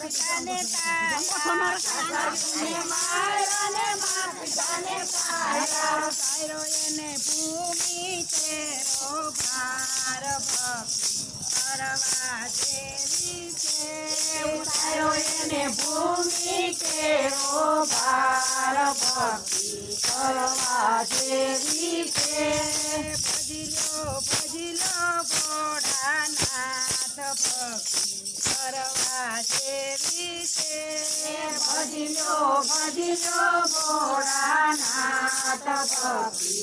પિતાને માર્યાને મા પિતાને પાયા તાર્યો એને ભૂમિ ચેરો ભાર કરવા જેવી છે. ભજલો ભજલો ભોળાનાથ ભક્તિ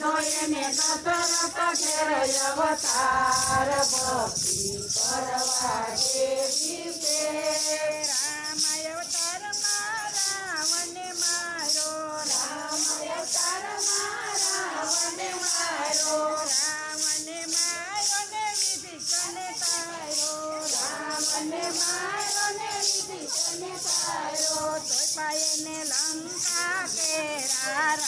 એને દશરથ ઘેર અવતાર ભક્તિ કરવા દેવી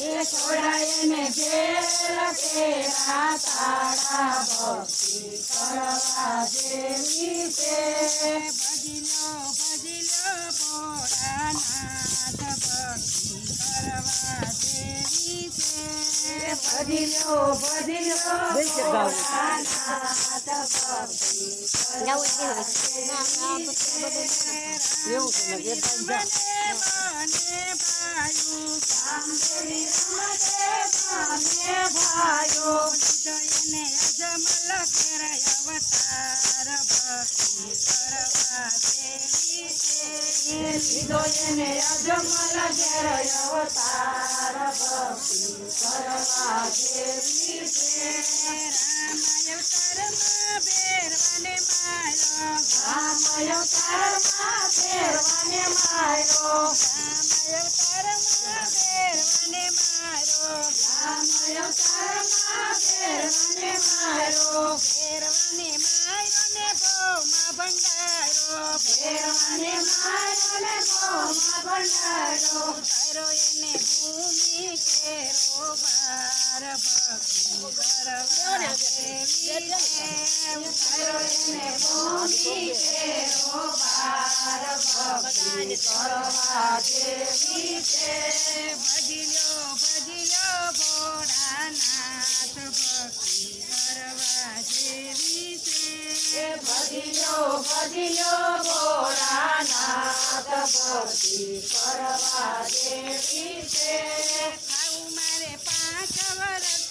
એ છોડાય ને જેલ કેરા તારા ભક્તિ કરવા જેવી છે ભજલો ભજલો ભોળાનાથ ભક્તિ કરવા દેવી છે. ભજલો ભજલો ભોળાનાથ ભક્તિ કરવા છે. એવું. મને ભાયું. સાંભળી મને ભાયો. જયને અજમલ લીધો એને અજમલ ઘેર અવતાર ભક્તિ કરવા દેવી છે રામ અવતારમાં ભેરવાને માયો રામ અવતારમાં ભેરવાને માયો રામ અવતારમાં ભેરવાને મારો રામ અવતારમાં ભંડારો ભેરવાને મારો ને ભોમાં ભંડારો કેરો એને ભૂમિ કેરો ભાર ભક્તિ ભજલો ભોળાનાથ ભક્તિ કરવા દેવી છે. આવું મારે પાંચ વર્ષ